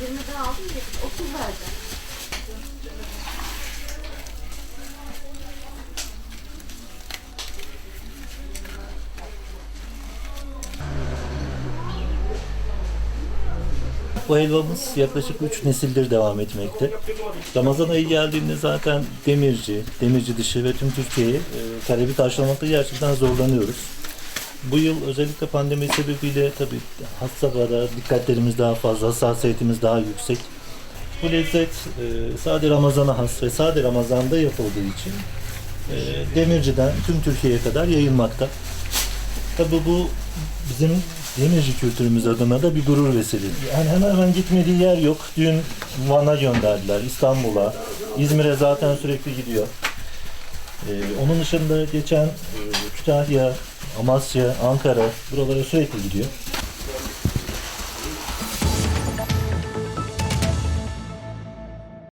20'den aldım 30 verdi. Bu helvamız yaklaşık 3 nesildir devam etmekte. Ramazan ayı geldiğinde zaten demirci, demirci dışı ve tüm Türkiye'yi e, talebi karşılamakta gerçekten zorlanıyoruz. Bu yıl özellikle pandemi sebebiyle tabii has safhada dikkatlerimiz daha fazla, hassasiyetimiz daha yüksek. Bu lezzet e, sade Ramazan'a has ve sade Ramazan'da yapıldığı için e, demirciden tüm Türkiye'ye kadar yayılmakta. Tabii bu bizim demirci kültürümüz adına da bir gurur vesilesi. Yani hemen hemen gitmediği yer yok. Dün Van'a gönderdiler, İstanbul'a, İzmir'e zaten sürekli gidiyor. Ee, onun dışında geçen e, Kütahya, Amasya, Ankara buralara sürekli gidiyor.